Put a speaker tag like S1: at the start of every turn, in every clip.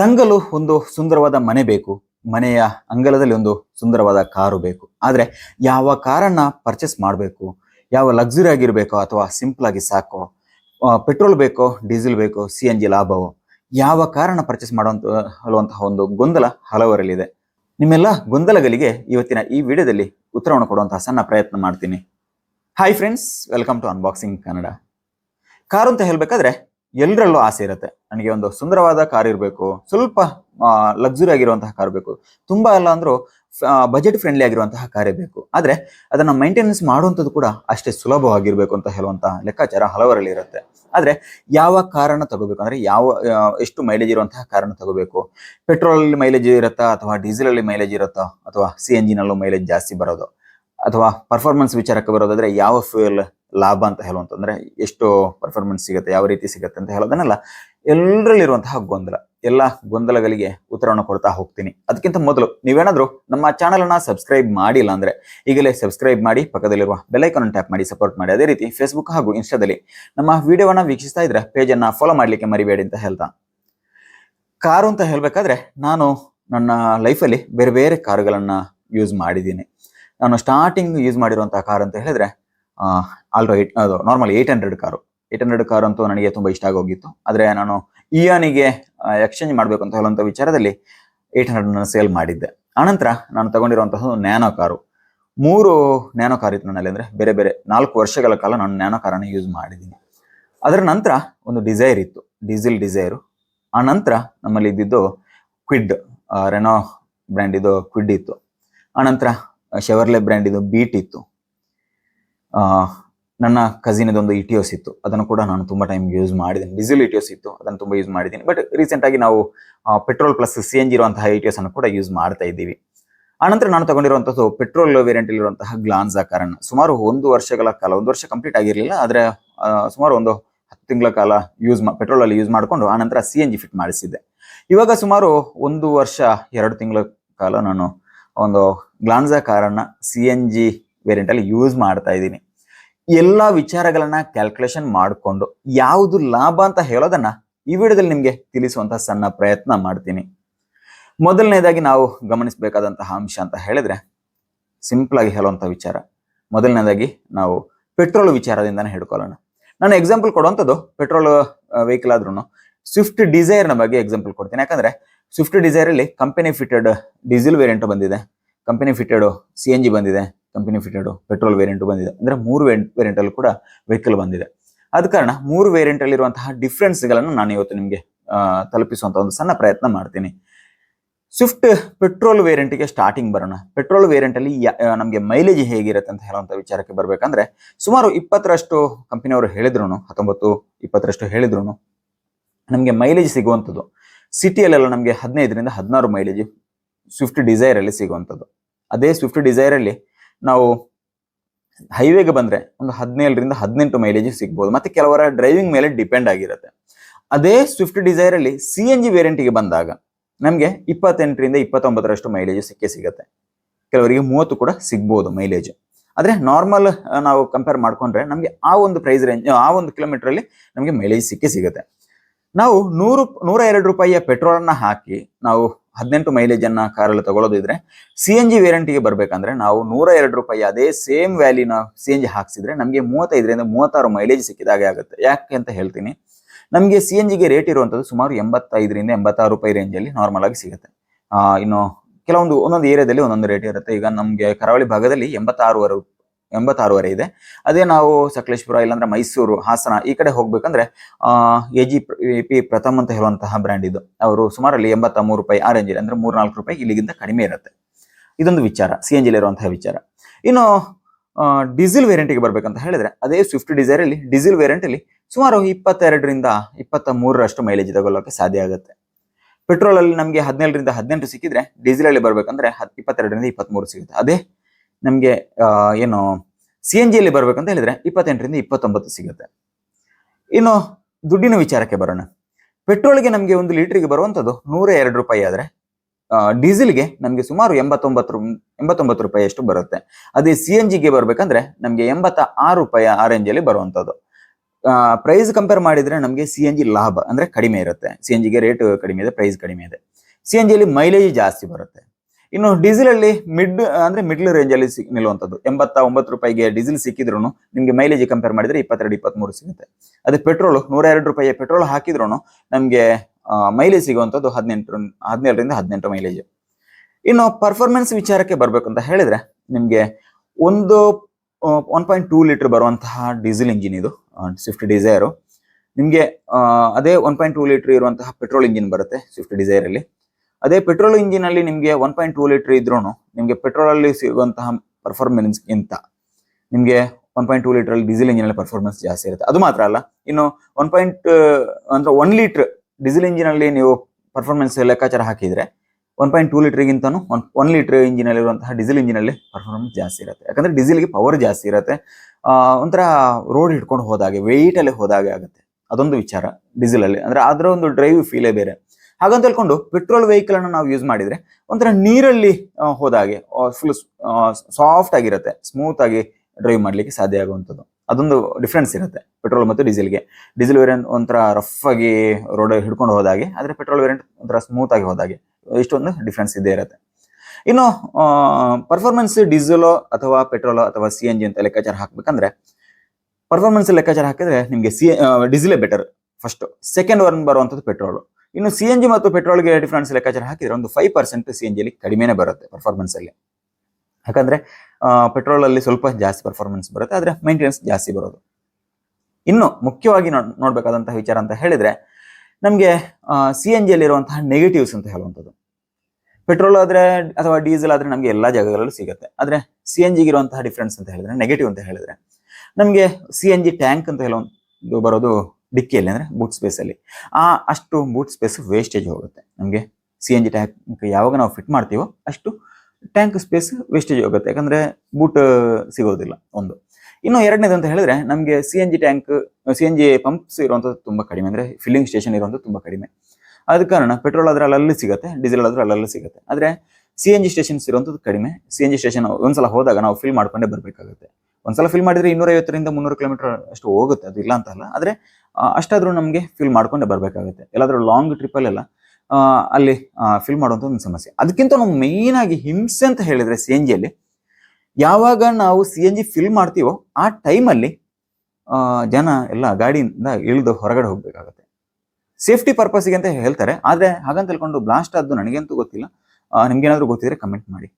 S1: ತಂಗಲು ಒಂದು ಸುಂದರವಾದ ಮನೆ ಬೇಕು. ಮನೆಯ ಅಂಗಳದಲ್ಲಿ ಒಂದು ಸುಂದರವಾದ ಕಾರು ಬೇಕು. ಆದರೆ ಯಾವ ಕಾರನ್ನ ಪರ್ಚೇಸ್ ಮಾಡಬೇಕು, ಯಾವ ಲಕ್ಸುರಿ ಆಗಿರಬೇಕೋ ಅಥವಾ ಸಿಂಪಲ್ ಆಗಿ ಸಾಕೋ ಪೆಟ್ರೋಲ್ ಬೇಕೋ ಡೀಸೆಲ್ ಬೇಕೋ ಸಿ ಎನ್ ಜಿ ಲಾಭವೋ, ಯಾವ ಕಾರಣ ಪರ್ಚೇಸ್ ಹೇಳುವಂತಹ ಒಂದು ಗೊಂದಲ ಹಲವರಲ್ಲಿದೆ. ನಿಮ್ಮೆಲ್ಲ ಗೊಂದಲಗಳಿಗೆ ಇವತ್ತಿನ ಈ ವಿಡಿಯೋದಲ್ಲಿ ಉತ್ತರವನ್ನು ಕೊಡುವಂತಹ ಸಣ್ಣ ಪ್ರಯತ್ನ ಮಾಡ್ತೀನಿ. Hi friends welcome to unboxing Kannada car ಅಂತ ಹೇಳ್ಬೇಕಾದ್ರೆ ಎಲ್ಲರಲ್ಲೂ ಆಸೆ ಇರುತ್ತೆ. ನನಗೆ ಒಂದು ಸುಂದರವಾದ ಕಾರ್ ಇರಬೇಕು. ಸ್ವಲ್ಪ ಲಕ್ಸುರಿ ಆಗಿರುವಂತಹ ಕಾರ್ ಬೇಕು. ತುಂಬಾ ಅಲ್ಲ ಅಂದ್ರು ಬಜೆಟ್ ಫ್ರೆಂಡ್ಲಿ ಆಗಿರುವಂತಹ ಕಾರ್ ಬೇಕು. ಆದ್ರೆ, ಅದನ್ನ ಮೈಂಟೆನೆನ್ಸ್ ಮಾಡುವಂಥದ್ದು ಕೂಡ ಅಷ್ಟೇ ಸುಲಭವಾಗಿರ್ಬೇಕು ಅಂತ ಹೇಳುವಂತಹ ಲೆಕ್ಕಾಚಾರ ಹಲವರಲ್ಲಿ ಇರುತ್ತೆ. ಆದ್ರೆ, ಯಾವ ಕಾರನ್ನ ತಗೋಬೇಕು? ಅಂದ್ರೆ, ಯಾವ ಎಷ್ಟು ಮೈಲೇಜ್ ಇರುವಂತಹ ಕಾರನ್ನ ತಗೋಬೇಕು? ಪೆಟ್ರೋಲ್ ಅಲ್ಲಿ ಮೈಲೇಜ್ ಇರುತ್ತಾ ಅಥವಾ ಡೀಸೆಲ್ ಅಲ್ಲಿ ಮೈಲೇಜ್ ಇರುತ್ತಾ ಅಥವಾ ಸಿ ಎನ್ ಮೈಲೇಜ್ ಜಾಸ್ತಿ ಬರೋದು? ಅಥವಾ ಪರ್ಫಾರ್ಮೆನ್ಸ್ ವಿಚಾರಕ್ಕೆ ಬರೋದಾದ್ರೆ ಯಾವ ಫ್ಯೂಯಲ್ ಲಾಭ ಅಂತ ಹೇಳುವಂತಂದ್ರೆ ಎಷ್ಟು ಪರ್ಫಾರ್ಮೆನ್ಸ್ ಸಿಗುತ್ತೆ, ಯಾವ ರೀತಿ ಸಿಗುತ್ತೆ ಅಂತ ಹೇಳೋದನ್ನೆಲ್ಲ ಎಲ್ಲರಲ್ಲಿರುವಂತಹ ಗೊಂದಲ. ಎಲ್ಲ ಗೊಂದಲಗಳಿಗೆ ಉತ್ತರವನ್ನು ಕೊಡ್ತಾ ಹೋಗ್ತೀನಿ. ಅದಕ್ಕಿಂತ ಮೊದಲು ನೀವೇನಾದರೂ ನಮ್ಮ ಚಾನಲನ್ನು ಸಬ್ಸ್ಕ್ರೈಬ್ ಮಾಡಿಲ್ಲ ಅಂದ್ರೆ ಈಗಲೇ ಸಬ್ಸ್ಕ್ರೈಬ್ ಮಾಡಿ, ಪಕ್ಕದಲ್ಲಿರುವ ಬೆಲೈಕನ್ ಟ್ಯಾಪ್ ಮಾಡಿ ಸಪೋರ್ಟ್ ಮಾಡಿ. ಅದೇ ರೀತಿ ಫೇಸ್ಬುಕ್ ಹಾಗೂ ಇನ್ಸ್ಟಾದಲ್ಲಿ ನಮ್ಮ ವಿಡಿಯೋವನ್ನು ವೀಕ್ಷಿಸ್ತಾ ಇದ್ರೆ ಪೇಜನ್ನು ಫಾಲೋ ಮಾಡಲಿಕ್ಕೆ ಮರಿಬೇಡಿ ಅಂತ ಹೇಳ್ತಾ. ಕಾರು ಅಂತ ಹೇಳಬೇಕಾದ್ರೆ ನಾನು ನನ್ನ ಲೈಫಲ್ಲಿ ಬೇರೆ ಬೇರೆ ಕಾರುಗಳನ್ನು ಯೂಸ್ ಮಾಡಿದ್ದೀನಿ. ನಾನು ಸ್ಟಾರ್ಟಿಂಗ್ ಯೂಸ್ ಮಾಡಿರುವಂತಹ ಕಾರ್ ಅಂತ ಹೇಳಿದ್ರೆ ಆಲ್ರೋ ಏಟ್ ಅದು normal eight hundred car eight hundred car ಅಂತೂ ನನಗೆ ತುಂಬಾ ಇಷ್ಟ ಆಗೋಗಿತ್ತು. ಆದರೆ ನಾನು ಇಯಾನಿಗೆ ಎಕ್ಸ್ಚೇಂಜ್ ಮಾಡಬೇಕು ಅಂತ ಹೇಳುವಂಥ ವಿಚಾರದಲ್ಲಿ ಏಟ್ ಹಂಡ್ರೆಡ್ ಸೇಲ್ ಮಾಡಿದ್ದೆ. ಆನಂತರ ನಾನು ತಗೊಂಡಿರುವಂತಹ ನ್ಯಾನೋ ಕಾರು ಮೂರು ನ್ಯಾನೋ ಕಾರ್ ಇತ್ತು ನನ್ನಲ್ಲಿ ಅಂದರೆ ಬೇರೆ ಬೇರೆ ನಾಲ್ಕು ವರ್ಷಗಳ ಕಾಲ ನಾನು ನ್ಯಾನೋ ಕಾರನ್ನು ಯೂಸ್ ಮಾಡಿದ್ದೀನಿ. ಅದರ ನಂತರ ಒಂದು ಡಿಸೈರ್ ಇತ್ತು ಡೀಸೆಲ್ ಡಿಸೈರು ಆ ನಂತರ ನಮ್ಮಲ್ಲಿ ಇದ್ದಿದ್ದು ಕ್ವಿಡ್ ರೆನೋ ಬ್ರ್ಯಾಂಡ್ ಇದು ಕ್ವಿಡ್ ಇತ್ತು. ಆನಂತರ ಶೆವರ್ಲೆ ಬ್ರ್ಯಾಂಡ್ ಇದು ಬೀಟ್ ಇತ್ತು. ನನ್ನ ಕಸಿನ್ ಇದೊಂದು ಇಟಿಯೋಸ್ ಇತ್ತು. ಅದನ್ನು ಕೂಡ ನಾನು ತುಂಬಾ ಟೈಮ್ ಯೂಸ್ ಮಾಡಿದ್ದೀನಿ ಡೀಸೆಲ್ ಇಟಿಯೋಸ್ ಇತ್ತು. ಅದನ್ನು ತುಂಬಾ ಯೂಸ್ ಮಾಡಿದ್ದೀನಿ ಬಟ್ ರೀಸೆಂಟ್ ಆಗಿ ನಾವು petrol plus C N G ಇರುವಂತಹ ಇಟಿಯೋಸ್ ಅನ್ನು ಕೂಡ ಯೂಸ್ ಮಾಡ್ತಾ ಇದ್ದೀವಿ. ಆನಂತರ ನಾನು ತಗೊಂಡಿರುವಂಥದ್ದು ಪೆಟ್ರೋಲ್ ವೇರಿಯಂಟ್ ಇರುವಂತಹ ಗ್ಲಾನ್ಸಾ ಕಾರಣ ಸುಮಾರು ಒಂದು ವರ್ಷಗಳ ಕಾಲ, ಒಂದು ವರ್ಷ ಕಂಪ್ಲೀಟ್ ಆಗಿರಲಿಲ್ಲ, ಆದ್ರೆ ಸುಮಾರು ಒಂದು ಹತ್ತು ತಿಂಗಳ ಕಾಲ ಯೂಸ್ ಪೆಟ್ರೋಲ್ ಅಲ್ಲಿ ಯೂಸ್ ಮಾಡಿಕೊಂಡು ಆನಂತರ ಸಿ ಎನ್ ಜಿ ಫಿಟ್ ಮಾಡಿಸಿದ್ದೆ. ಇವಾಗ ಸುಮಾರು ಒಂದು ವರ್ಷ, ಎರಡು ತಿಂಗಳ ಕಾಲ ನಾನು ಒಂದು ಗ್ಲಾನ್ಸಾ ಕಾರನ್ನು ಸಿ ಎನ್ ಜಿ ವೇರಿಯಂಟ್ ಅಲ್ಲಿ ಯೂಸ್ ಮಾಡ್ತಾ ಇದ್ದೀನಿ. ಎಲ್ಲ ವಿಚಾರಗಳನ್ನ ಕ್ಯಾಲ್ಕುಲೇಷನ್ ಮಾಡಿಕೊಂಡು ಯಾವುದು ಲಾಭ ಅಂತ ಹೇಳೋದನ್ನ ಈ ವಿಡಿಯೋದಲ್ಲಿ ನಿಮಗೆ ತಿಳಿಸುವಂತಹ ಸಣ್ಣ ಪ್ರಯತ್ನ ಮಾಡ್ತೀನಿ. ಮೊದಲನೇದಾಗಿ ನಾವು ಗಮನಿಸಬೇಕಾದಂತಹ ಅಂಶ ಅಂತ ಹೇಳಿದ್ರೆ ಸಿಂಪಲ್ ಆಗಿ ಹೇಳುವಂತ ವಿಚಾರ. ಮೊದಲನೇದಾಗಿ ನಾವು ಪೆಟ್ರೋಲ್ ವಿಚಾರದಿಂದನೇ ಹಿಡ್ಕೊಳ್ಳೋಣ. ನಾನು ಎಕ್ಸಾಂಪಲ್ ಕೊಡುವಂಥದ್ದು ಪೆಟ್ರೋಲ್ ವೆಹಿಕಲ್ ಆದ್ರೂ ಸ್ವಿಫ್ಟ್ ಡಿಸೈರ್ನ ಬಗ್ಗೆ ಎಕ್ಸಾಂಪಲ್ ಕೊಡ್ತೀನಿ. ಯಾಕಂದ್ರೆ ಸ್ವಿಫ್ಟ್ ಡಿಸೈರಲ್ಲಿ ಕಂಪನಿ ಫಿಟೆಡ್ ಡೀಸೆಲ್ ವೇರಿಯಂಟ್ ಬಂದಿದೆ. Company fitted C N G ಬಂದಿದೆ. ಕಂಪನಿ ಫಿಟೆಡ್ ಪೆಟ್ರೋಲ್ ವೇರಿಯಂಟ್ ಬಂದಿದೆ. ಅಂದ್ರೆ ಮೂರು ವೇರಿಯಂಟ್ ಅಲ್ಲಿ ಕೂಡ ವೆಹಿಕಲ್ ಬಂದಿದೆ. ಆದ ಕಾರಣ ಮೂರು ವೇರಿಯಂಟ್ ಅಲ್ಲಿ ಇರುವಂತಹ ಡಿಫ್ರೆನ್ಸ್ಗಳನ್ನು ನಾನು ಇವತ್ತು ನಿಮಗೆ ತಲುಪಿಸುವಂತ ಒಂದು ಸಣ್ಣ ಪ್ರಯತ್ನ ಮಾಡ್ತೀನಿ. ಸ್ವಿಫ್ಟ್ ಪೆಟ್ರೋಲ್ ವೇರಿಯಂಟ್ಗೆ ಸ್ಟಾರ್ಟಿಂಗ್ ಬರೋಣ. ಪೆಟ್ರೋಲ್ ವೇರಿಯಂಟ್ ಅಲ್ಲಿ ಯಾ- ಆ, ಮೈಲೇಜ್ ಹೇಗಿರುತ್ತೆ ಅಂತ ಹೇಳುವಂಥ ವಿಚಾರಕ್ಕೆ ಬರಬೇಕಂದ್ರೆ ಸುಮಾರು ಇಪ್ಪತ್ತರಷ್ಟು ಕಂಪನಿಯವರು ಹೇಳಿದ್ರು ಹತ್ತೊಂಬತ್ತು ಇಪ್ಪತ್ತರಷ್ಟು ಹೇಳಿದ್ರು ನಮಗೆ ಮೈಲೇಜ್ ಸಿಗುವಂಥದ್ದು. ಸಿಟಿಯಲ್ಲೆಲ್ಲ ನಮಗೆ ಹದಿನೈದರಿಂದ ಹದಿನಾರು ಮೈಲೇಜ್ ಸ್ವಿಫ್ಟ್ ಡಿಸೈರಲ್ಲಿ ಸಿಗುವಂಥದ್ದು. ಅದೇ ಸ್ವಿಫ್ಟ್ ಡಿಸೈರಲ್ಲಿ ನಾವು ಹೈವೇಗೆ ಬಂದರೆ ಒಂದು ಹದಿನೇಳರಿಂದ ಹದಿನೆಂಟು ಮೈಲೇಜ್ ಸಿಗ್ಬೋದು. ಮತ್ತೆ ಕೆಲವರ ಡ್ರೈವಿಂಗ್ ಮೇಲೆ ಡಿಪೆಂಡ್ ಆಗಿರುತ್ತೆ. ಅದೇ ಸ್ವಿಫ್ಟ್ ಡಿಸೈರಲ್ಲಿ ಸಿ ಎನ್ ಜಿ ವೇರಿಯಂಟಿಗೆ ಬಂದಾಗ ನಮಗೆ ಇಪ್ಪತ್ತೆಂಟರಿಂದ ಇಪ್ಪತ್ತೊಂಬತ್ತರಷ್ಟು ಮೈಲೇಜ್ ಸಿಕ್ಕೇ ಸಿಗುತ್ತೆ. ಕೆಲವರಿಗೆ ಮೂವತ್ತು ಕೂಡ ಸಿಗ್ಬೋದು ಮೈಲೇಜ್ ಆದರೆ ನಾರ್ಮಲ್ ನಾವು ಕಂಪೇರ್ ಮಾಡ್ಕೊಂಡ್ರೆ ನಮಗೆ ಆ ಒಂದು ಪ್ರೈಸ್ ರೇಂಜ್ ಆ ಒಂದು ಕಿಲೋಮೀಟರ್ ಅಲ್ಲಿ ನಮಗೆ ಮೈಲೇಜ್ ಸಿಕ್ಕೇ ಸಿಗುತ್ತೆ. ನಾವು ನೂರು, ನೂರ ಎರಡು ರೂಪಾಯಿಯ ಪೆಟ್ರೋಲ್ ಅನ್ನ ಹಾಕಿ ನಾವು ಹದಿನೆಂಟು ಮೈಲೇಜ್ ಅನ್ನ ಕಾರಲ್ಲಿ ತಗೊಳ್ಳೋದಿದ್ರೆ ಸಿ ಎನ್ ಜಿ ವೇರಿಯಂಟಿಗೆ ಬರ್ಬೇಕಂದ್ರೆ ನಾವು ನೂರ ಎರಡು ರೂಪಾಯಿ ಅದೇ ಸೇಮ್ ವ್ಯಾಲಿನ ಸಿ ಎನ್ ಜಿ ಹಾಕ್ಸಿದ್ರೆ ನಮಗೆ ಮೂವತ್ತೈದರಿಂದ ಮೂವತ್ತಾರು ಮೈಲೇಜ್ ಸಿಕ್ಕಿದಾಗೆ ಆಗುತ್ತೆ. ಯಾಕೆ ಅಂತ ಹೇಳ್ತೀನಿ. ನಮಗೆ ಸಿ ಎನ್ ಜಿಗೆ ರೇಟ್ ಇರುವಂಥದ್ದು ಸುಮಾರು ಎಂಬತ್ತೈದರಿಂದ ಎಂಬತ್ತಾರು ರೂಪಾಯಿ ರೇಂಜಲ್ಲಿ ನಾರ್ಮಲ್ ಆಗಿ ಸಿಗುತ್ತೆ. ಇನ್ನು ಕೆಲವೊಂದು, ಒಂದೊಂದು ಏರಿಯಾದಲ್ಲಿ ಒಂದೊಂದು ರೇಟ್ ಇರುತ್ತೆ. ಈಗ ನಮಗೆ ಕರಾವಳಿ ಭಾಗದಲ್ಲಿ ಎಂಬತ್ತಾರುವರೆ ಎಂಬತ್ತಾರುವರೆ ಇದೆ. ಅದೇ ನಾವು ಸಕಲೇಶ್ಪುರ ಇಲ್ಲಾಂದ್ರೆ ಮೈಸೂರು, ಹಾಸನ ಈ ಕಡೆ ಹೋಗ್ಬೇಕಂದ್ರೆ ಎ ಜಿ ಪಿ ಪ್ರಥಮ್ ಅಂತ ಹೇಳುವಂತಹ ಬ್ರ್ಯಾಂಡ್ ಇದು. ಅವರು ಸುಮಾರಲ್ಲಿ ಎಂಬತ್ತ ಮೂರು ರೂಪಾಯಿ ಆ ರೇಂಜಲ್ಲಿ ಅಂದ್ರೆ ಮೂರ್ನಾಲ್ಕು ರೂಪಾಯಿ ಇಲ್ಲಿಗಿಂತ ಕಡಿಮೆ ಇರುತ್ತೆ. ಇದೊಂದು ವಿಚಾರ ಸಿ ಎನ್ ಜಿಲಿ ಇರುವಂತಹ ವಿಚಾರ. ಇನ್ನು ಡೀಸೆಲ್ ವೇರಿಯಂಟಿಗೆ ಬರ್ಬೇಕಂತ ಹೇಳಿದ್ರೆ, ಅದೇ ಸ್ವಿಫ್ಟ್ ಡಿಸೈರ್ ಅಲ್ಲಿ ಡೀಸೆಲ್ ವೇರಿಯಂಟ್ ಅಲ್ಲಿ ಸುಮಾರು ಇಪ್ಪತ್ತೆರಡರಿಂದ ಇಪ್ಪತ್ತ ಮೂರರಷ್ಟು ಮೈಲೇಜ್ ತಗೊಳ್ಳೋಕೆ ಸಾಧ್ಯ ಆಗುತ್ತೆ. ಪೆಟ್ರೋಲ್ ಅಲ್ಲಿ ನಮಗೆ ಹದಿನೇಳರಿಂದ ಹದಿನೆಂಟು ಸಿಕ್ಕಿದ್ರೆ ಡೀಸೆಲ್ ಅಲ್ಲಿ ಬರ್ಬೇಕಂದ್ರೆ ಹತ್- ಇಪ್ಪತ್ತೆರಡರಿಂದ ಇಪ್ಪತ್ಮೂರು ಸಿಗುತ್ತೆ. ಅದೇ ನಮಗೆ ಏನು ಸಿ ಎನ್ ಜಿಯಲ್ಲಿ ಬರಬೇಕಂತ ಹೇಳಿದ್ರೆ ಇಪ್ಪತ್ತೆಂಟರಿಂದ ಇಪ್ಪತ್ತೊಂಬತ್ತು ಸಿಗುತ್ತೆ. ಇನ್ನು, ದುಡ್ಡಿನ ವಿಚಾರಕ್ಕೆ ಬರೋಣ. ಪೆಟ್ರೋಲ್ಗೆ ನಮಗೆ ಒಂದು ಲೀಟ್ರಿಗೆ ಬರುವಂಥದ್ದು ನೂರ ಎರಡು ರೂಪಾಯಿ ಆದರೆ ಡೀಸೆಲ್ಗೆ ನಮಗೆ ಸುಮಾರು ಎಂಬತ್ತೊಂಬತ್ತು ಎಂಬತ್ತೊಂಬತ್ತು ರೂಪಾಯಿ ಅಷ್ಟು ಬರುತ್ತೆ. ಅದೇ ಸಿ ಎನ್ ಜಿಗೆ ಬರಬೇಕಂದ್ರೆ ನಮಗೆ ಎಂಬತ್ತ ಆರು ರೂಪಾಯಿ ಆ ರೇಂಜಲ್ಲಿ ಬರುವಂಥದ್ದು. ಪ್ರೈಸ್ ಕಂಪೇರ್ ಮಾಡಿದ್ರೆ ನಮಗೆ ಸಿ ಎನ್ ಜಿ ಲಾಭ ಅಂದ್ರೆ ಕಡಿಮೆ ಇರುತ್ತೆ. ಸಿ ಎನ್ ಜಿಗೆ ರೇಟ್ ಕಡಿಮೆ ಇದೆ ಪ್ರೈಸ್ ಕಡಿಮೆ ಇದೆ. ಸಿ ಎನ್ ಜಿಯಲ್ಲಿ ಮೈಲೇಜ್ ಜಾಸ್ತಿ ಬರುತ್ತೆ. ಇನ್ನು ಡೀಸೆಲ್ ಅಲ್ಲಿ ಮಿಡ್ ಅಂದ್ರೆ ಮಿಡ್ಲ್ ರೇಂಜ್ ಅಲ್ಲಿ ನಿಲ್ಲುವಂತದ್ದು ಎಂಬತ್ತ ಒಂಬತ್ತು ರೂಪಾಯಿಗೆ ಡೀಸೆಲ್ ಸಿಕ್ಕಿದ್ರು ನಿಮಗೆ ಮೈಲೇಜ್ ಕಂಪೇರ್ ಮಾಡಿದ್ರೆ ಇಪ್ಪತ್ತೆರಡು, ಇಪ್ಪತ್ಮೂರು ಸಿಗುತ್ತೆ. ಅದೇ ಪೆಟ್ರೋಲ್ ನೂರ ಎರಡು ರೂಪಾಯಿ ಪೆಟ್ರೋಲ್ ಹಾಕಿದ್ರು ನಮಗೆ ಮೈಲೇಜ್ ಸಿಗುವಂಥದ್ದು ಹದಿನೆಂಟು, ಹದಿನೇಳರಿಂದ ಹದಿನೆಂಟು ಮೈಲೇಜ್ ಇನ್ನು ಪರ್ಫಾರ್ಮೆನ್ಸ್ ವಿಚಾರಕ್ಕೆ ಬರ್ಬೇಕು ಅಂತ ಹೇಳಿದ್ರೆ ನಿಮಗೆ ಒಂದು ಒನ್ ಪಾಯಿಂಟ್ ಟೂ ಲೀಟರ್ ಬರುವಂತಹ ಡೀಸೆಲ್ ಇಂಜಿನ್ ಇದು ಸ್ವಿಫ್ಟ್ ಡಿಸೈರು ನಿಮಗೆ ಅದೇ ಒನ್ ಪಾಯಿಂಟ್ ಟೂ ಲೀಟರ್ ಇರುವಂತಹ ಪೆಟ್ರೋಲ್ ಇಂಜಿನ್ ಬರುತ್ತೆ ಸ್ವಿಫ್ಟ್ ಡಿಸೈರ್ ಅಲ್ಲಿ. ಅದೇ ಪೆಟ್ರೋಲ್ ಇಂಜಿನ್ ಅಲ್ಲಿ ನಿಮಗೆ ಒನ್ ಪಾಯಿಂಟ್ ಟೂ ಲೀಟರ್ ಇದ್ರೂ ನಿಮಗೆ ಪೆಟ್ರೋಲ್ ಅಲ್ಲಿ ಸಿಗುವಂತಹ ಪರ್ಫಾರ್ಮೆನ್ಸ್ ಗಿಂತ ನಿಮಗೆ ಒನ್ ಪಾಯಿಂಟ್ ಟೂ ಲೀಟರ್ ಅಲ್ಲಿ ಡೀಸೆಲ್ ಇಂಜಿನ್ ಅಲ್ಲಿ ಪರ್ಫಾರ್ಮೆನ್ಸ್ ಜಾಸ್ತಿ ಇರುತ್ತೆ. ಅದು ಮಾತ್ರ ಅಲ್ಲ, ಇನ್ನು ಒನ್ ಪಾಯಿಂಟ್ ಅಂದ್ರೆ ಒನ್ ಲೀಟರ್ ಡೀಸೆಲ್ ಇಂಜಿನ್ ಅಲ್ಲಿ ನೀವು ಪರ್ಫಾರ್ಮೆನ್ಸ್ ಲೆಕ್ಕಾಚಾರ ಹಾಕಿದ್ರೆ ಒನ್ ಪಾಯಿಂಟ್ ಟೂ ಲೀಟರ್ಗಿಂತನೂ ಒನ್ ಒನ್ ಲೀಟರ್ ಇಂಜಿನ್ ಅಲ್ಲಿರುವಂತಹ ಡೀಸೆಲ್ ಇಂಜಿನ್ ಅಲ್ಲಿ ಪರ್ಫಾರ್ಮೆನ್ಸ್ ಜಾಸ್ತಿ ಇರುತ್ತೆ. ಯಾಕಂದ್ರೆ ಡೀಸೆಲ್ಗೆ ಪವರ್ ಜಾಸ್ತಿ ಇರುತ್ತೆ. ಒಂಥರ ರೋಡ್ ಹಿಡ್ಕೊಂಡು ಹೋದಾಗೆ ಅಲ್ಲಿ ಹೋದಾಗೆ ಆಗುತ್ತೆ. ಅದೊಂದು ವಿಚಾರ ಡೀಸೆಲ್ ಅಲ್ಲಿ. ಅಂದ್ರೆ ಅದರ ಒಂದು ಡ್ರೈವ್ ಫೀಲೇ ಬೇರೆ. ಹಾಗಂತ ಹೇಳ್ಕೊಂಡು ಪೆಟ್ರೋಲ್ ವೆಹಿಕಲ್ ಅನ್ನು ನಾವು ಯೂಸ್ ಮಾಡಿದ್ರೆ ಒಂಥರ ನೀರಲ್ಲಿ ಹೋದಾಗೆ ಫುಲ್ ಸಾಫ್ಟ್ ಆಗಿರುತ್ತೆ ಸ್ಮೂತ್ ಆಗಿ ಡ್ರೈವ್ ಮಾಡ್ಲಿಕ್ಕೆ ಸಾಧ್ಯ ಆಗುವಂಥದ್ದು. ಅದೊಂದು ಡಿಫ್ರೆನ್ಸ್ ಇರುತ್ತೆ ಪೆಟ್ರೋಲ್ ಮತ್ತು ಡೀಸೆಲ್ಗೆ ಡೀಸೆಲ್ ವೇರಿಯಂಟ್ ಒಂಥರ ರಫ್ ಆಗಿ ರೋಡ್ ಹಿಡ್ಕೊಂಡು ಹೋದಾಗೆ, ಆದ್ರೆ ಪೆಟ್ರೋಲ್ ವೇರಿಯಂಟ್ ಒಂಥರ ಸ್ಮೂತ್ ಆಗಿ ಹೋದಾಗೆ, ಇಷ್ಟೊಂದು ಡಿಫ್ರೆನ್ಸ್ ಇದ್ದೇ ಇರುತ್ತೆ. ಇನ್ನು ಪರ್ಫಾರ್ಮೆನ್ಸ್ ಡೀಸೆಲ್ ಅಥವಾ ಪೆಟ್ರೋಲ್ ಅಥವಾ ಸಿ ಎನ್ ಜಿ ಅಂತ ಲೆಕ್ಕಾಚಾರ ಹಾಕ್ಬೇಕಂದ್ರೆ ಪರ್ಫಾರ್ಮೆನ್ಸ್ ಲೆಕ್ಕಾಚಾರ ಹಾಕಿದ್ರೆ ನಿಮಗೆ ಸಿ ಡೀಸೆಲೇ ಬೆಟರ್ ಫಸ್ಟ್ ಸೆಕೆಂಡ್ ಒನ್ ಬರುವಂಥದ್ದು ಪೆಟ್ರೋಲ್ ಇನ್ನು ಸಿ ಎನ್ ಜಿ ಮತ್ತು ಪೆಟ್ರೋಲ್ಗೆ ಡಿಫ್ರೆನ್ಸ್ ಲೆಕ್ಕಾಚಾರ ಹಾಕಿದ್ರೆ ಒಂದು ಫೈವ್ ಪರ್ಸೆಂಟ್ ಸಿ ಎನ್ ಜಿಲಿ ಕಡಿಮೆನೇ ಬರುತ್ತೆ ಪರ್ಫಾರ್ಮೆನ್ಸ್ ಅಲ್ಲಿ. ಯಾಕಂದ್ರೆ ಪೆಟ್ರೋಲ್ ಅಲ್ಲಿ ಸ್ವಲ್ಪ ಜಾಸ್ತಿ ಪರ್ಫಾರ್ಮೆನ್ಸ್ ಬರುತ್ತೆ, ಆದ್ರೆ ಮೈಂಟೆನೆನ್ಸ್ ಜಾಸ್ತಿ ಬರೋದು. ಇನ್ನು ಮುಖ್ಯವಾಗಿ ನೋಡ್, ನೋಡ್ಬೇಕಾದಂತಹ ವಿಚಾರ ಅಂತ ಹೇಳಿದ್ರೆ, ನಮಗೆ ಸಿ ಎನ್ ಜಿಯಲ್ಲಿರುವಂತಹ ನೆಗೆಟಿವ್ಸ್ ಅಂತ ಹೇಳುವಂಥದ್ದು. ಪೆಟ್ರೋಲ್ ಆದರೆ ಅಥವಾ ಡೀಸೆಲ್ ಆದರೆ ನಮಗೆ ಎಲ್ಲ ಜಾಗಗಳಲ್ಲೂ ಸಿಗುತ್ತೆ. ಆದರೆ ಸಿ ಎನ್ ಜಿಗೆ ಇರುವಂತಹ ಡಿಫ್ರೆನ್ಸ್ ಅಂತ ಹೇಳಿದ್ರೆ ನೆಗೆಟಿವ್ ಅಂತ ಹೇಳಿದ್ರೆ, ನಮಗೆ ಸಿ ಎನ್ ಜಿ ಟ್ಯಾಂಕ್ ಅಂತ ಹೇಳೋ ಬರೋದು ಡಿಕ್ಕಿಯಲ್ಲಿ ಅಂದರೆ ಬೂಟ್ ಸ್ಪೇಸಲ್ಲಿ ಆ ಅಷ್ಟು ಬೂಟ್ ಸ್ಪೇಸ್ ವೇಸ್ಟೇಜ್ ಹೋಗುತ್ತೆ. ನಮಗೆ ಸಿ ಎನ್ ಜಿ ಟ್ಯಾಂಕ್ ಯಾವಾಗ ನಾವು ಫಿಟ್ ಮಾಡ್ತೀವೋ ಅಷ್ಟು ಟ್ಯಾಂಕ್ ಸ್ಪೇಸ್ ವೇಸ್ಟೇಜ್ ಹೋಗುತ್ತೆ. ಯಾಕಂದರೆ ಬೂಟ್ ಸಿಗೋದಿಲ್ಲ ಒಂದು. ಇನ್ನು ಎರಡನೇದು ಅಂತ ಹೇಳಿದ್ರೆ ನಮಗೆ C N G tank C N G pumps ಇರುವಂಥದ್ದು ತುಂಬ ಕಡಿಮೆ. ಅಂದರೆ ಫಿಲ್ಲಿಂಗ್ ಸ್ಟೇಷನ್ ಇರುವಂಥದ್ದು ತುಂಬ ಕಡಿಮೆ. ಆದ ಕಾರಣ ಪೆಟ್ರೋಲ್ ಆದರೆ ಅಲ್ಲಲ್ಲಿ ಸಿಗುತ್ತೆ ಡೀಸೆಲ್ ಆದ್ರೆ ಅಲ್ಲಲ್ಲಿ ಸಿಗುತ್ತೆ. ಆದರೆ ಸಿ ಎನ್ ಜಿ ಸ್ಟೇಷನ್ಸ್ ಇರುವಂಥದ್ದು ಕಡಿಮೆ. ಸಿ ಎನ್ ಜಿ ಸ್ಟೇಷನ್ ಒಂದ್ಸಲ ಹೋದಾಗ ನಾವು ಫಿಲ್ ಮಾಡ್ಕೊಂಡೇ ಬರಬೇಕಾಗುತ್ತೆ. ಒಂದ್ಸಲ ಫಿಲ್ ಮಾಡಿದ್ರೆ ಇನ್ನೂರ ಐವತ್ತರಿಂದ ಮುನ್ನೂರು ಕಿಲೋಮೀಟರ್ ಅಷ್ಟು ಹೋಗುತ್ತೆ, ಅದು ಇಲ್ಲ ಅಂತ ಅಲ್ಲ ಆದ್ರೆ ಅಷ್ಟಾದ್ರೂ ನಮಗೆ ಫಿಲ್ ಮಾಡ್ಕೊಂಡೇ ಬರಬೇಕಾಗುತ್ತೆ. ಎಲ್ಲಾದ್ರೂ ಲಾಂಗ್ ಟ್ರಿಪ್ಪಲ್ಲೆಲ್ಲ ಅಲ್ಲಿ ಫಿಲ್ ಮಾಡುವಂಥ ಒಂದು ಸಮಸ್ಯೆ. ಅದಕ್ಕಿಂತ ನಾವು ಮೇಯ್ನ್ ಆಗಿ ಹಿಂಸೆ ಅಂತ ಹೇಳಿದ್ರೆ ಸಿ ಎನ್ ಜಿಯಲ್ಲಿ ಯಾವಾಗ ನಾವು ಸಿ ಎನ್ ಜಿ ಫಿಲ್ ಮಾಡ್ತೀವೋ ಆ ಟೈಮಲ್ಲಿ ಜನ ಎಲ್ಲ ಗಾಡಿಯಿಂದ ಇಳಿದು ಹೊರಗಡೆ ಹೋಗ್ಬೇಕಾಗತ್ತೆ. ಸೇಫ್ಟಿ ಪರ್ಪಸ್ಗೆ ಅಂತ ಹೇಳ್ತಾರೆ, ಆದ್ರೆ ಹಾಗಂತ ಹೇಳ್ಕೊಂಡು ಬ್ಲಾಸ್ಟ್ ಆದ್ದು ನನಗಂತೂ ಗೊತ್ತಿಲ್ಲ. ನಿಮ್ಗೆ ಏನಾದ್ರು ಗೊತ್ತಿದ್ರೆ ಕಮೆಂಟ್ ಮಾಡಿ.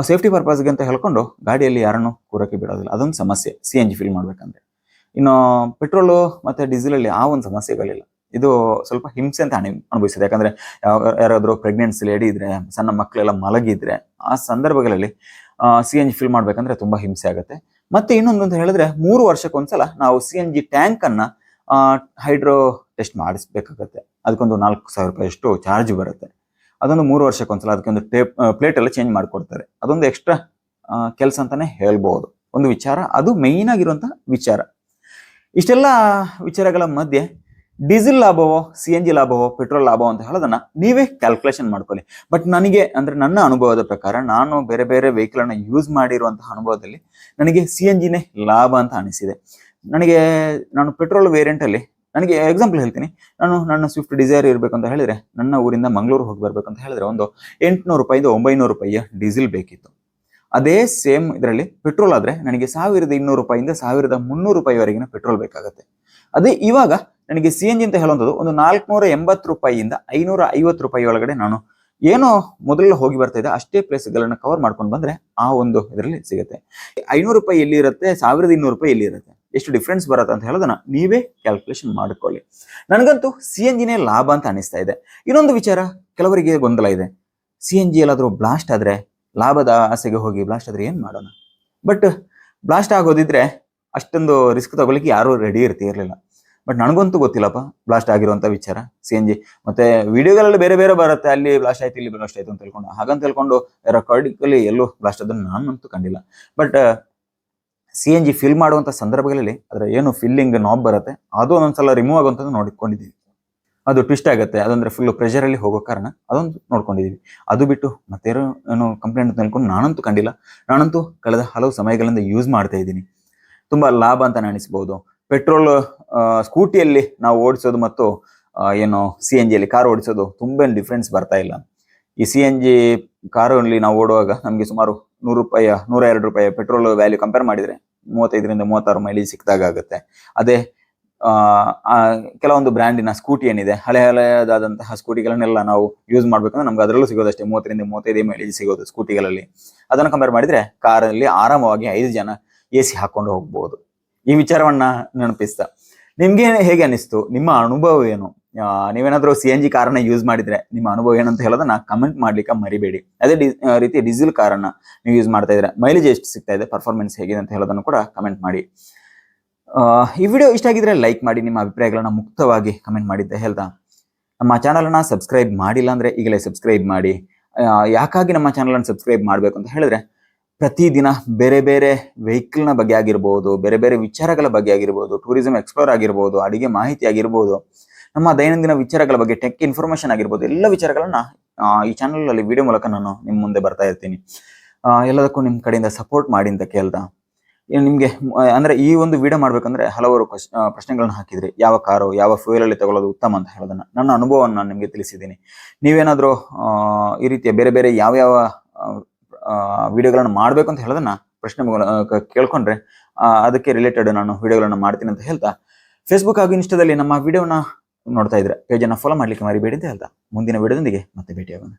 S1: ಸೇಫ್ಟಿ ಪರ್ಪಸ್ಗೆ ಅಂತ ಹೇಳ್ಕೊಂಡು ಗಾಡಿಯಲ್ಲಿ ಯಾರನ್ನು ಕೂರಕ್ಕೆ ಬಿಡೋದಿಲ್ಲ. ಅದೊಂದು ಸಮಸ್ಯೆ ಸಿ ಎನ್ ಜಿ ಫಿಲ್ ಮಾಡ್ಬೇಕಂದ್ರೆ. ಇನ್ನು ಪೆಟ್ರೋಲು ಮತ್ತು ಡೀಸೆಲಲ್ಲಿ ಆ ಒಂದು ಸಮಸ್ಯೆಗಳಿಲ್ಲ. ಇದು ಸ್ವಲ್ಪ ಹಿಂಸೆ ಅಂತ ಅನಿ- ಅನುಭವಿಸಿದೆ ಯಾಕಂದರೆ ಯಾವ- ಯಾರಾದರೂ ಪ್ರೆಗ್ನೆನ್ಸಿ ಲೇಡಿ ಇದ್ರೆ, ಸಣ್ಣ ಮಕ್ಕಳೆಲ್ಲ ಮಲಗಿದ್ರೆ, ಆ ಸಂದರ್ಭಗಳಲ್ಲಿ ಸಿ ಎನ್ ಜಿ ಫಿಲ್ ಮಾಡಬೇಕಂದ್ರೆ ತುಂಬ ಹಿಂಸೆ ಆಗುತ್ತೆ. ಮತ್ತು ಇನ್ನೊಂದು ಅಂತ ಹೇಳಿದ್ರೆ, ಮೂರು ವರ್ಷಕ್ಕೊಂದ್ಸಲ ನಾವು ಸಿ ಎನ್ ಜಿ ಟ್ಯಾಂಕನ್ನು ಹೈಡ್ರೋ ಟೆಸ್ಟ್ ಮಾಡಿಸ್ಬೇಕಾಗತ್ತೆ. ಅದಕ್ಕೊಂದು ನಾಲ್ಕು ಸಾವಿರ ರೂಪಾಯಿ ಅಷ್ಟು ಚಾರ್ಜ್ ಬರುತ್ತೆ. ಅದೊಂದು ಮೂರು ವರ್ಷಕ್ಕೊಂದ್ಸಲ ಅದಕ್ಕೊಂದು ಟೇಪ್ ಪ್ಲೇಟ್ ಎಲ್ಲ ಚೇಂಜ್ ಮಾಡಿಕೊಡ್ತಾರೆ. ಅದೊಂದು ಎಕ್ಸ್ಟ್ರಾ ಕೆಲಸ ಅಂತಾನೆ ಹೇಳ್ಬೋದು. ಒಂದು ವಿಚಾರ, ಅದು ಮೇಯ್ನ್ ಆಗಿರುವಂಥ ವಿಚಾರ. ಇಷ್ಟೆಲ್ಲ ವಿಚಾರಗಳ ಮಧ್ಯೆ ಡೀಸೆಲ್ ಲಾಭವೋ ಸಿ ಎನ್ ಜಿ ಲಾಭವೋ, ಪೆಟ್ರೋಲ್ ಲಾಭವೋ ಅಂತ ಹೇಳೋದನ್ನ ನೀವೇ ಕ್ಯಾಲ್ಕುಲೇಷನ್ ಮಾಡ್ಕೊಳ್ಳಿ. ಬಟ್ ನನಗೆ ಅಂದ್ರೆ ನನ್ನ ಅನುಭವದ ಪ್ರಕಾರ ನಾನು ಬೇರೆ ಬೇರೆ ವೆಹಿಕಲ್ ಯೂಸ್ ಮಾಡಿರುವಂತಹ ಅನುಭವದಲ್ಲಿ ನನಗೆ ಸಿ ಎನ್ ಜಿನೇ ಲಾಭ ಅಂತ ಅನಿಸಿದೆ. ನನಗೆ, ನಾನು ಪೆಟ್ರೋಲ್ ವೇರಿಯಂಟ್ ಅಲ್ಲಿ ನನಗೆ ಎಕ್ಸಾಂಪಲ್ ಹೇಳ್ತೀನಿ. ನಾನು ನನ್ನ ಸ್ವಿಫ್ಟ್ ಡಿಸೈರ್ ಇರಬೇಕು ಅಂತ ಹೇಳಿದ್ರೆ, ನನ್ನ ಊರಿಂದ ಮಂಗಳೂರು ಹೋಗಿ ಬರಬೇಕು ಅಂತ ಹೇಳಿದ್ರೆ ಒಂದು ಎಂಟುನೂರು ರೂಪಾಯಿಂದ ಒಂಬೈನೂರು ರೂಪಾಯಿಯ ಡೀಸೆಲ್ ಬೇಕಿತ್ತು. ಅದೇ ಸೇಮ್ ಇದರಲ್ಲಿ ಪೆಟ್ರೋಲ್ ಆದ್ರೆ ನನಗೆ ಸಾವಿರದ ಇನ್ನೂರು ರೂಪಾಯಿಂದ ಸಾವಿರದ ಮುನ್ನೂರು ರೂಪಾಯಿವರೆಗಿನ ಪೆಟ್ರೋಲ್ ಬೇಕಾಗುತ್ತೆ. ಅದೇ ಇವಾಗ ನನಗೆ ಸಿ ಎನ್ ಜಿ ಅಂತ ಹೇಳುವಂಥದ್ದು ಒಂದು ನಾಲ್ಕುನೂರ ಎಂಬತ್ತು ರೂಪಾಯಿಯಿಂದ ಐನೂರ ಐವತ್ತು ರೂಪಾಯಿ ಒಳಗಡೆ ನಾನು ಏನೋ ಮೊದಲು ಹೋಗಿ ಬರ್ತಾ ಇದೆ, ಅಷ್ಟೇ ಪ್ಲೇಸ್ಗಳನ್ನ ಕವರ್ ಮಾಡ್ಕೊಂಡು ಬಂದ್ರೆ ಆ ಒಂದು ಇದರಲ್ಲಿ ಸಿಗುತ್ತೆ. ಐನೂರು ರೂಪಾಯಿ ಎಲ್ಲಿ ಇರುತ್ತೆ, ಸಾವಿರದ ಇನ್ನೂರು ರೂಪಾಯಿ ಎಲ್ಲಿ ಇರುತ್ತೆ, ಎಷ್ಟು ಡಿಫ್ರೆನ್ಸ್ ಬರುತ್ತೆ ಅಂತ ಹೇಳೋದನ್ನ ನೀವೇ ಕ್ಯಾಲ್ಕುಲೇಷನ್ ಮಾಡ್ಕೊಳ್ಳಿ. ನನಗಂತೂ ಸಿ ಎನ್ ಜಿನೇ ಲಾಭ ಅಂತ ಅನಿಸ್ತಾ ಇದೆ. ಇನ್ನೊಂದು ವಿಚಾರ, ಕೆಲವರಿಗೆ ಗೊಂದಲ ಇದೆ. ಸಿ ಎನ್ ಜಿ ಎಲ್ಲಾದರೂ ಬ್ಲಾಸ್ಟ್ ಆದ್ರೆ, ಲಾಭದ ಆಸೆಗೆ ಹೋಗಿ ಬ್ಲಾಸ್ಟ್ ಆದ್ರೆ ಏನು ಮಾಡೋಣ? ಬಟ್ ಬ್ಲಾಸ್ಟ್ ಆಗೋದಿದ್ರೆ ಅಷ್ಟೊಂದು ರಿಸ್ಕ್ ತಗೊಳ್ಳಿಕ್ಕೆ ಯಾರೂ ರೆಡಿ ಇರ್ತಿರ್ಲಿಲ್ಲ. ಬಟ್ ನನಗಂತೂ ಗೊತ್ತಿಲ್ಲಪ್ಪ ಬ್ಲಾಸ್ಟ್ ಆಗಿರುವಂತ ವಿಚಾರ ಸಿ ಎನ್ ಜಿ ಮತ್ತೆ ವಿಡಿಯೋಗಳಲ್ಲಿ ಬೇರೆ ಬೇರೆ ಬರುತ್ತೆ, ಅಲ್ಲಿ ಬ್ಲಾಸ್ಟ್ ಆಯ್ತು, ಇಲ್ಲಿ ಬ್ಲಾಸ್ಟ್ ಆಯ್ತು ಅಂತ ತಿಳ್ಕೊಂಡು. ಹಾಗಂತ ಹೇಳ್ಕೊಂಡು ರೆಕಾರ್ಡಿಕಲಿ ಎಲ್ಲೂ ಬ್ಲಾಸ್ಟ್ ಅದನ್ನು ನಾನಂತೂ ಕಂಡಿಲ್ಲ. But C N G fill ಮಾಡುವಂತ ಸಂದರ್ಭಗಳಲ್ಲಿ ಅದರ ಏನು ಫಿಲ್ಲಿಂಗ್ ನಾಬ್ ಬರುತ್ತೆ, ಅದು ಒಂದೊಂದ್ಸಲ ರಿಮೂವ್ ಆಗುವಂಥದ್ದು ನೋಡಿಕೊಂಡಿದ್ದೀವಿ. ಅದು ಟ್ವಿಸ್ಟ್ ಆಗುತ್ತೆ, ಅದಂದ್ರೆ ಫುಲ್ ಪ್ರೆಷರ್ ಅಲ್ಲಿ ಹೋಗೋ ಕಾರಣ ಅದೊಂದು ನೋಡ್ಕೊಂಡಿದೀವಿ ಅದು ಬಿಟ್ಟು ಮತ್ತೆ ಏನು ಕಂಪ್ಲೇಂಟ್ ಅಂತ ಅನ್ಕೊಂಡು ನಾನಂತೂ ಕಂಡಿಲ್ಲ. ನಾನಂತೂ ಕಳೆದ ಹಲವು ಸಮಯಗಳಿಂದ ಯೂಸ್ ಮಾಡ್ತಾ ಇದ್ದೀನಿ. ತುಂಬಾ ಲಾಭ ಅಂತ ಅನಿಸ್ಬೋದು. ಪೆಟ್ರೋಲ್ ಸ್ಕೂಟಿಯಲ್ಲಿ ನಾವು ಓಡಿಸೋದು ಮತ್ತು ಏನು ಸಿ ಎನ್ ಜಿಯಲ್ಲಿ ಕಾರ್ ಓಡಿಸೋದು ತುಂಬಾ ಡಿಫ್ರೆನ್ಸ್ ಬರ್ತಾ ಇಲ್ಲ. ಈ ಸಿ ಎನ್ ಜಿ ಕಾರಲ್ಲಿ ನಾವು ಓಡುವಾಗ ನಮಗೆ ಸುಮಾರು ನೂರು ರೂಪಾಯಿಯ, ನೂರ ಎರಡು ರೂಪಾಯಿ ಪೆಟ್ರೋಲ್ ವ್ಯಾಲ್ಯೂ ಕಂಪೇರ್ ಮಾಡಿದ್ರೆ ಮೂವತ್ತೈದರಿಂದ ಮೂವತ್ತಾರು ಮೈಲೇಜ್ ಸಿಕ್ಕಿದಾಗ ಆಗುತ್ತೆ. ಅದೇ ಕೆಲವೊಂದು ಬ್ರ್ಯಾಂಡಿನ ಸ್ಕೂಟಿ ಏನಿದೆ, ಹಳೆ ಹಳೆಯದಾದಂತಹ ಸ್ಕೂಟಿಗಳನ್ನೆಲ್ಲ ನಾವು ಯೂಸ್ ಮಾಡಬೇಕಂದ್ರೆ ನಮ್ಗೆ ಅದರಲ್ಲೂ ಸಿಗೋದಷ್ಟೇ, ಮೂವತ್ತರಿಂದ ಮೂವತ್ತೈದು ಮೈಲೇಜ್ ಸಿಗೋದು ಸ್ಕೂಟಿಗಳಲ್ಲಿ. ಅದನ್ನು ಕಂಪೇರ್ ಮಾಡಿದ್ರೆ ಕಾರಲ್ಲಿ ಆರಾಮವಾಗಿ ಐದು ಜನ ಎ ಸಿ ಹಾಕ್ಕೊಂಡು ಹೋಗ್ಬೋದು. ಈ ವಿಚಾರವನ್ನ ನೆನಪಿಸ್ತಾ. ನಿಮ್ಗೆ ಹೇಗೆ ಅನಿಸ್ತು? ನಿಮ್ಮ ಅನುಭವ ಏನು? ನೀವೇನಾದ್ರೂ ಸಿ ಎನ್ ಜಿ ಕಾರನ್ನ ಯೂಸ್ ಮಾಡಿದ್ರೆ ನಿಮ್ಮ ಅನುಭವ ಏನಂತ ಹೇಳೋದನ್ನ ಕಮೆಂಟ್ ಮಾಡ್ಲಿಕ್ಕೆ ಮರಿಬೇಡಿ. ಅದೇ ರೀತಿ ಡೀಸೆಲ್ ಕಾರನ್ನ ನೀವು ಯೂಸ್ ಮಾಡ್ತಾ ಇದ್ರೆ ಮೈಲೇಜ್ ಎಷ್ಟು ಸಿಗ್ತಾ ಇದೆ ಪರ್ಫಾರ್ಮೆನ್ಸ್ ಹೇಗಿದೆ ಅಂತ ಹೇಳೋದನ್ನು ಕೂಡ ಕಮೆಂಟ್ ಮಾಡಿ. ಈ ವಿಡಿಯೋ ಇಷ್ಟ ಆಗಿದ್ರೆ ಲೈಕ್ ಮಾಡಿ, ನಿಮ್ಮ ಅಭಿಪ್ರಾಯಗಳನ್ನ ಮುಕ್ತವಾಗಿ ಕಮೆಂಟ್ ಮಾಡಿದ್ದೆ ಹೇಳ್ತಾ. ನಮ್ಮ ಚಾನಲನ್ನ ಸಬ್ಸ್ಕ್ರೈಬ್ ಮಾಡಿಲ್ಲ ಅಂದ್ರೆ ಈಗಲೇ ಸಬ್ಸ್ಕ್ರೈಬ್ ಮಾಡಿ. ಯಾಕಾಗಿ ನಮ್ಮ ಚಾನಲನ್ನು ಸಬ್ಸ್ಕ್ರೈಬ್ ಮಾಡಬೇಕು ಅಂತ ಹೇಳಿದ್ರೆ ಪ್ರತಿದಿನ ಬೇರೆ ಬೇರೆ ವೆಹಿಕಲ್ನ ಬಗ್ಗೆ ಆಗಿರ್ಬೋದು, ಬೇರೆ ಬೇರೆ ವಿಚಾರಗಳ ಬಗ್ಗೆ ಆಗಿರ್ಬೋದು, ಟೂರಿಸಂ ಎಕ್ಸ್ಪ್ಲೋರ್ ಆಗಿರ್ಬೋದು, ಅಡಿಗೆ ಮಾಹಿತಿ ಆಗಿರ್ಬೋದು, ನಮ್ಮ ದೈನಂದಿನ ವಿಚಾರಗಳ ಬಗ್ಗೆ ಟೆಕ್ ಇನ್ಫಾರ್ಮೇಶನ್ ಆಗಿರ್ಬೋದು, ಎಲ್ಲ ವಿಚಾರಗಳನ್ನ ಈ ಚಾನಲ್ ಅಲ್ಲಿ ವಿಡಿಯೋ ಮೂಲಕ ನಾನು ನಿಮ್ಮ ಮುಂದೆ ಬರ್ತಾ ಇರ್ತೀನಿ. ಎಲ್ಲದಕ್ಕೂ ನಿಮ್ಮ ಕಡೆಯಿಂದ ಸಪೋರ್ಟ್ ಮಾಡಿ ಅಂತ ಕೇಳ್ದ. ನಿಮಗೆ ಅಂದ್ರೆ ಈ ಒಂದು ವಿಡಿಯೋ ಮಾಡ್ಬೇಕಂದ್ರೆ ಹಲವಾರು ಪ್ರಶ್ನೆಗಳನ್ನ ಹಾಕಿದ್ರಿ. ಯಾವ ಕಾರು, ಯಾವ ಫ್ಯೂಯಲ್ ಅಲ್ಲಿ ತಗೊಳ್ಳೋದು ಉತ್ತಮ ಅಂತ ಹೇಳೋದನ್ನ, ನನ್ನ ಅನುಭವವನ್ನು ನಾನು ನಿಮಗೆ ತಿಳಿಸಿದ್ದೀನಿ. ನೀವೇನಾದ್ರೂ ಈ ರೀತಿಯ ಬೇರೆ ಬೇರೆ ಯಾವ ಯಾವ ವಿಡಿಯೋಗಳನ್ನ ಮಾಡಬೇಕು ಅಂತ ಹೇಳೋದನ್ನ ಪ್ರಶ್ನೆ ಕೇಳ್ಕೊಂಡ್ರೆ ಅದಕ್ಕೆ ರಿಲೇಟೆಡ್ ನಾನು ವಿಡಿಯೋಗಳನ್ನು ಮಾಡ್ತೀನಿ ಅಂತ ಹೇಳ್ತಾ ಫೇಸ್ಬುಕ್ ಹಾಗೂ ಇನ್ಸ್ಟಾದಲ್ಲಿ ನಮ್ಮ ವಿಡಿಯೋನ ನೋಡ್ತಾ ಇದ್ರೆ ಪೇಜನ್ನು ಫಾಲೋ ಮಾಡ್ಲಿಕ್ಕೆ ಮರಿಬೇಡಿ ಅಂತ ಹೇಳ್ತಾ, ಮುಂದಿನ ವಿಡಿಯೋದೊಂದಿಗೆ ಮತ್ತೆ ಭೇಟಿಯಾಗೋಣ.